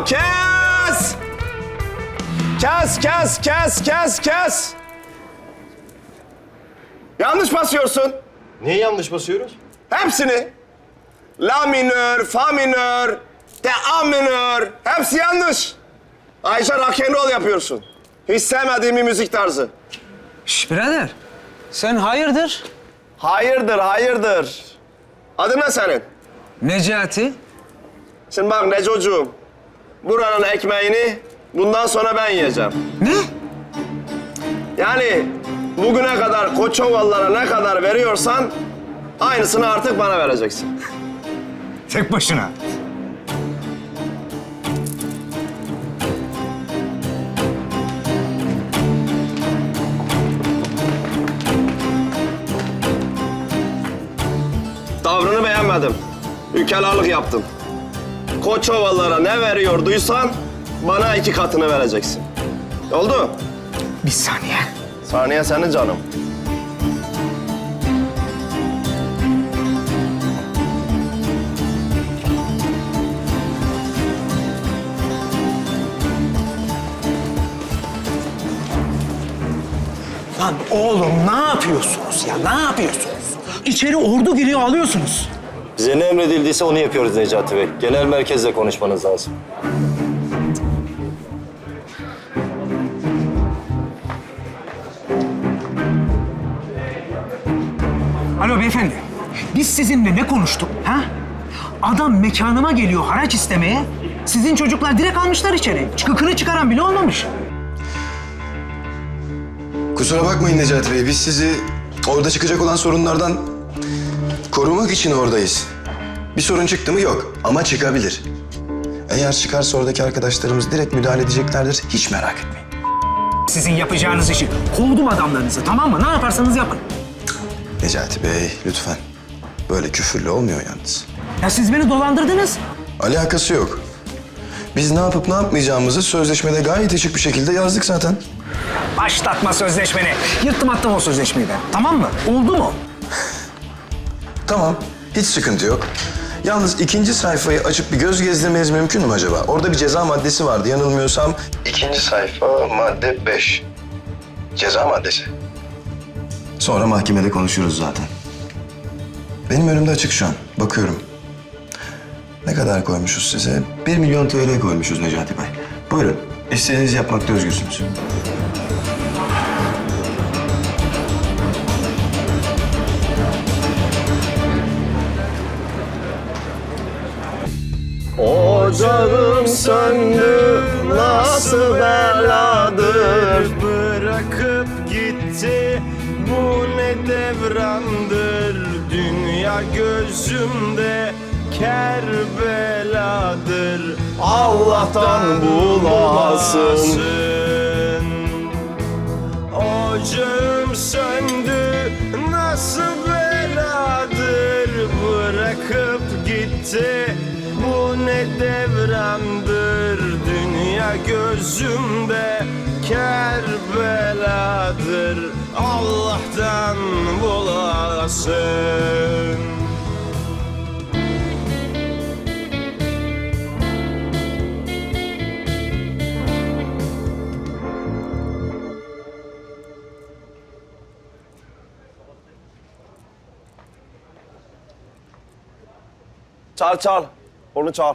Kes! Kes, kes, kes, kes, kes! Yanlış basıyorsun. Neyi yanlış basıyoruz? Hepsini. La minör, fa minör, de a minör. Hepsi yanlış. Ayşe rock'n'roll yapıyorsun. Hiç sevmediğim bir müzik tarzı. Şş birader. Sen hayırdır? Hayırdır, hayırdır. Adın ne senin? Necati. Şimdi bak Necocuğum. Buranın ekmeğini bundan sonra ben yiyeceğim. Ne? Yani bugüne kadar Koçovalılara ne kadar veriyorsan aynısını artık bana vereceksin. Tek başına. Tavrını beğenmedim. Ükelalık yaptın. Koçovalılara ne veriyorduysan bana iki katını vereceksin. Oldu? Bir saniye. Saniye senin canım. Lan oğlum ne yapıyorsunuz ya? Ne yapıyorsunuz? İçeri ordu giriyor alıyorsunuz. Bize ne emredildiyse onu yapıyoruz Necati Bey. Genel merkezle konuşmanız lazım. Alo beyefendi. Biz sizinle ne konuştuk ha? Adam mekanıma geliyor haraç istemeye. Sizin çocuklar direkt almışlar içeri. Çıkıkını çıkaran bile olmamış. Kusura bakmayın Necati Bey, biz sizi orada çıkacak olan sorunlardan korumak için oradayız. Bir sorun çıktı mı yok ama çıkabilir. Eğer çıkarsa oradaki arkadaşlarımız direkt müdahale edeceklerdir, hiç merak etmeyin. Sizin yapacağınız işi. Kovdum adamlarınızı tamam mı? Ne yaparsanız yapın. Necati Bey, lütfen. Böyle küfürlü olmuyor yalnız. Ya siz beni dolandırdınız. Alakası yok. Biz ne yapıp ne yapmayacağımızı sözleşmede gayet açık bir şekilde yazdık zaten. Başlatma sözleşmeni. Yırttım attım o sözleşmeyi ben. Tamam mı? Oldu mu? Tamam, hiç sıkıntı yok. Yalnız ikinci sayfayı açıp bir göz gezdirmeniz mümkün mü acaba? Orada bir ceza maddesi vardı yanılmıyorsam. İkinci sayfa madde 5. Ceza maddesi. Sonra mahkemede konuşuruz zaten. Benim önümde açık şu an. Bakıyorum. Ne kadar koymuşuz size? 1 milyon TL koymuşuz Necati Bey. Buyurun. İstediğinizi yapmakta özgürsünüz. Söndü. Nasıl beladır? Bırakıp gitti. Bu ne devrandır? Dünya gözümde Kerbeladır. Allah'tan bulasın. Ocağım söndü. Nasıl beladır? Bırakıp gitti Devrandır Dünya gözümde Kerbeladır Allah'tan bulasın Çal çal. Onu çal.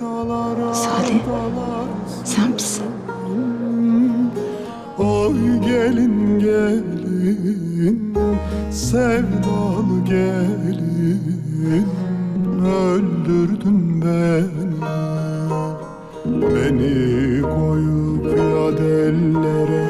Salih, sen misin? Oy gelin gelin, sevdalı gelin Öldürdün beni, beni koyup yad ellere